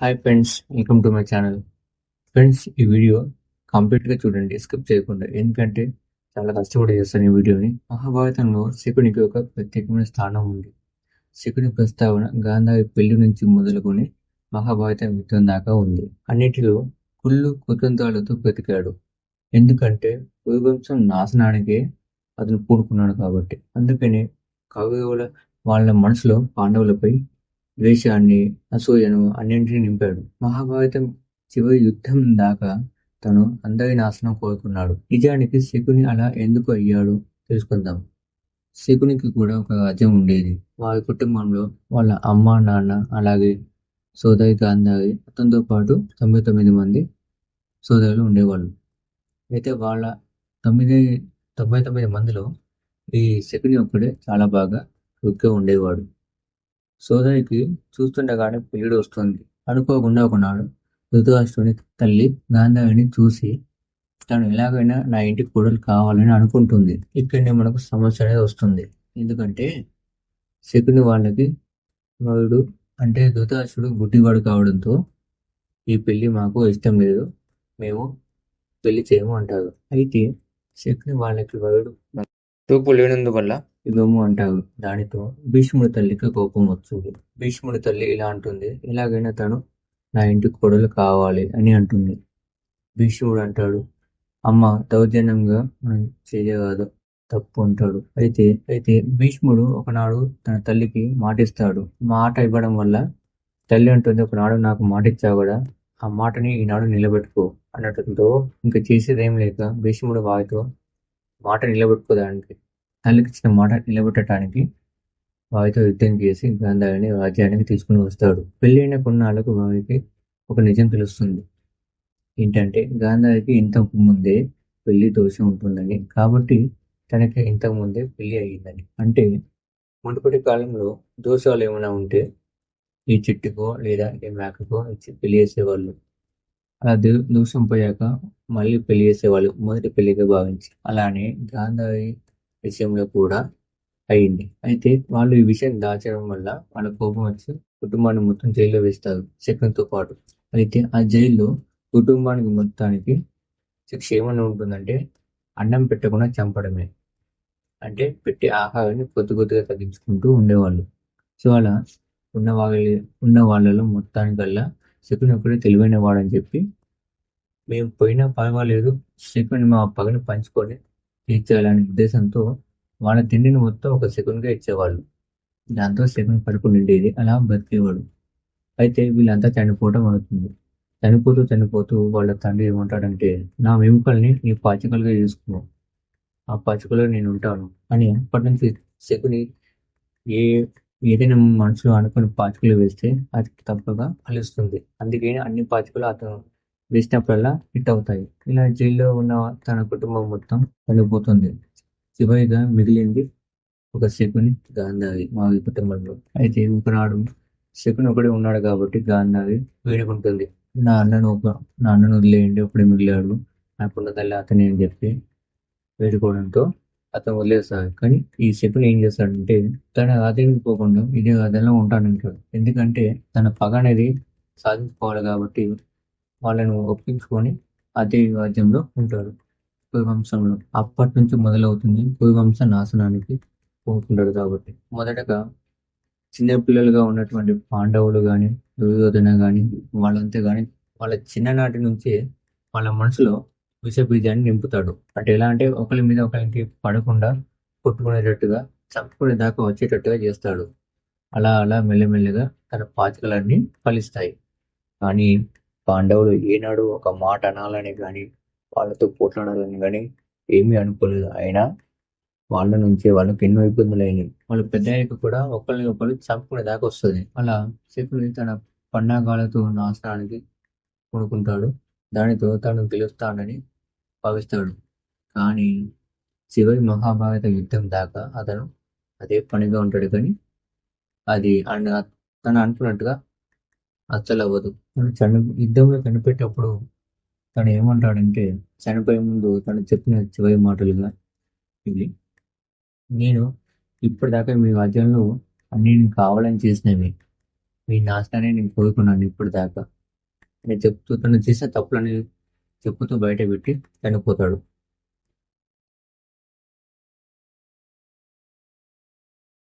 Hi friends welcome to my channel friends ఈ video కంప్లీట్గా చూడండి. స్కిప్ చేయకుండా ఎందుకంటే చాలా కష్టపడి చేస్తాను ఈ వీడియోని మహాభారతంలో శకునికి ఒక ప్రత్యేకమైన స్థానం ఉంది. శకుని ప్రస్తావన గాంధారి పెళ్ళి నుంచి మొదలుకొని మహాభారతం యుద్ధం దాకా ఉంది. అన్నిటిలో కుళ్ళు కుతంత్రాలతో బ్రతికాడు. ఎందుకంటే కురువంశం నాశనానికే అతను పూనుకున్నాడు కాబట్టి. అందుకని కౌరవుల వాళ్ళ మనసులో పాండవులపై ద్వేషాన్ని అసూయను అన్నింటినీ నింపాడు. మహాభారతం చివరి యుద్ధం దాకా తను అందరి నాశనం కోరుకున్నాడు. నిజానికి శకుని అలా ఎందుకు అయ్యాడు తెలుసుకుందాం. శకునికి కూడా ఒక రాజ్యం ఉండేది. వారి కుటుంబంలో వాళ్ళ అమ్మ నాన్న అలాగే సోదరి గాంధారి అతనితో పాటు తొంభై తొమ్మిది మంది సోదరులు ఉండేవాళ్ళు. అయితే వాళ్ళ తొమ్మిది తొంభై తొమ్మిది మందిలో ఈ శకుని ఒక్కడే చాలా బాగా రుగ్గా ఉండేవాడు. సోదరికి చూస్తుండగానే పెళ్ళిడు వస్తుంది. అనుకోకుండా ఒకనాడు ధృతరాష్ట్రుని తల్లి గాంధారిని చూసి తను ఎలాగైనా నా ఇంటికి కూడలు కావాలని అనుకుంటుంది. ఇక్కడనే మనకు సమస్య అనేది వస్తుంది. ఎందుకంటే శకుని వాళ్ళకి వాడు అంటే ధృతరాష్ట్రుడు గుడ్డివాడు కావడంతో ఈ పెళ్ళి మాకు ఇష్టం లేదు. మేము పెళ్ళి చేయము అంటారు. అయితే శకుని వాళ్ళకి వాడు తూపు లేనందువల్ల ఇదము అంటారు. దానితో భీష్ముడి తల్లికి కోపం వచ్చింది భీష్ముడి తల్లి ఇలా అంటుంది ఎలాగైనా తను నా ఇంటికి కొడలు కావాలి అని అంటుంది. భీష్ముడు అంటాడు అమ్మ దౌర్జన్యంగా మనం చేయగాదు తప్పు అంటాడు. అయితే అయితే భీష్ముడు ఒకనాడు తన తల్లికి మాటిస్తాడు. మాట ఇవ్వడం వల్ల తల్లి అంటుంది ఒకనాడు నాకు మాట ఇచ్చావు కూడా ఆ మాటని ఈనాడు నిలబెట్టుకో అన్నట్టుతో ఇంకా చేసేదేం లేక భీష్ముడు వారితో మాట నిలబెట్టుకోదానికి తల్లికి ఇచ్చిన మాట నిలబెట్టడానికి వారితో యుద్ధం చేసి గాంధారిని రాజ్యానికి తీసుకుని వస్తాడు. పెళ్ళైన కొన్నాళ్ళకు వారికి ఒక నిజం తెలుస్తుంది. ఏంటంటే గాంధారికి ఇంతకు ముందే పెళ్ళి దోషం ఉంటుందని. కాబట్టి తనకి ఇంతకు ముందే పెళ్ళి అయ్యిందని. అంటే మునుపటి కాలంలో దోషాలు ఏమైనా ఉంటే ఈ చెట్టుకో లేదా ఈ మేకకో ఇచ్చి పెళ్ళి చేసేవాళ్ళు. అలా దోషం పోయాక మళ్ళీ పెళ్ళి చేసేవాళ్ళు. మొదటి పెళ్ళిగా భావించి. అలానే గాంధారి విషయంలో కూడా అయింది అయితే వాళ్ళు ఈ విషయం దాచడం వల్ల వాళ్ళ కోపం వచ్చి కుటుంబాన్ని మొత్తం జైల్లో వేస్తారు శకంతో పాటు. అయితే ఆ జైల్లో కుటుంబానికి మొత్తానికి శిక్ష ఏమని ఉంటుందంటే అన్నం పెట్టకుండా చంపడమే. అంటే పెట్టి ఆహారాన్ని కొద్ది కొద్దిగా తగ్గించుకుంటూ ఉండేవాళ్ళు. సో అలా ఉన్న వాళ్ళ ఉన్న వాళ్ళలో మొత్తానికల్లా శకుని ఒకటే తెలివైన వాడని చెప్పి మేము పోయినా పర్వాలేదు శకుని మా పగని పంచుకొని తీర్చాలనే ఉద్దేశంతో వాళ్ళ తిండిని మొత్తం ఒక సెకండ్గా ఇచ్చేవాళ్ళు. దాంతో సెకండ్ పడుకుని ఉండేది. అలా బతికేవాడు. అయితే వీళ్ళంతా చనిపోవటం అవుతుంది. చనిపోతూ చనిపోతూ వాళ్ళ తండ్రి ఏమంటాడంటే నా వెముకల్ని నీ పాచికలుగా చేసుకున్నావు. ఆ పాచికలో నేను ఉంటాను అని అప్పటి నుంచి శకుని ఏ ఏదైనా మనసులో అనుకుని పాచికలు వేస్తే అది తప్పగా ఫలిస్తుంది. అందుకే అన్ని పాచికలు అతను వేసినప్పుడల్లా హిట్ అవుతాయి. ఇలా జైల్లో ఉన్న తన కుటుంబం మొత్తం చనిపోతుంది. చివరిగా మిగిలింది ఒక శకుని గాంధారి మావి కుటుంబంలో. అయితే ఒకనాడు శకుని ఒకడే ఉన్నాడు కాబట్టి గాంధారి వేడుకుంటుంది. నా అన్నను ఒక నా అన్నను వదిలేయండి ఒకడే మిగిలాడు. నాకున్న తల్లి అతని అని చెప్పి వేడుకోవడంతో అతను వదిలేస్తాడు. కానీ ఈ శకుని ఏం చేస్తాడంటే తన ఆదరికి పోకుండా ఇదే రాజ్యంలో ఉంటాడంటాడు ఎందుకంటే తన పగ అనేది సాధించుకోవాలి కాబట్టి వాళ్ళను ఒప్పించుకొని అదే రాజ్యంలో ఉంటాడు కురువంశంలో అప్పటి నుంచి మొదలవుతుంది. కురువంశ నాశనానికి పోతుంటాడు కాబట్టి. మొదటగా చిన్నపిల్లలుగా ఉన్నటువంటి పాండవులు కానీ దుర్యోధన కానీ వాళ్ళంతా కానీ వాళ్ళ చిన్ననాటి నుంచే వాళ్ళ మనసులో విష బీజాన్ని నింపుతాడు అంటే ఎలా అంటే ఒకరి మీద ఒకరికి పడకుండా కొట్టుకునేటట్టుగా చంపుకునే దాకా వచ్చేటట్టుగా చేస్తాడు. అలా అలా మెల్లమెల్లగా తన పాచికలన్నీ ఫలిస్తాయి. కానీ పాండవులు ఏనాడు ఒక మాట అనాలని కానీ వాళ్ళతో పోట్లాడాలని కానీ ఏమీ అనుకోలేదు. అయినా వాళ్ళ నుంచే వాళ్ళకి ఎన్నో ఇబ్బందులు అయినాయి వాళ్ళు పెద్ద కూడా ఒకరిని ఒకరు చంపుకునే దాకా వస్తుంది. అలా శకుని తన పన్నాగాలతో నాశనానికి కొనుక్కుంటాడు దానితో తను గెలుస్తాడని భావిస్తాడు. కానీ చివరి మహాభారత యుద్ధం దాకా అతను అదే పనిగా ఉంటాడు. కానీ అది తను అనుకున్నట్టుగా అస్సలు అవ్వదు చని యుద్ధంలో కనిపెట్టేటప్పుడు తను ఏమంటాడంటే చనిపోయే ముందు తను చెప్పిన చివరి మాటలుగా ఇవి నేను ఇప్పటిదాకా మీ రాజ్యంలో అన్ని కావాలని చేసినవి. మీ నాశనాన్ని నేను కోరుకున్నాను ఇప్పటిదాకా. నేను చెప్తూ తను చేసిన తప్పులని చెప్పుతూ బయట పెట్టి చనిపోతాడు.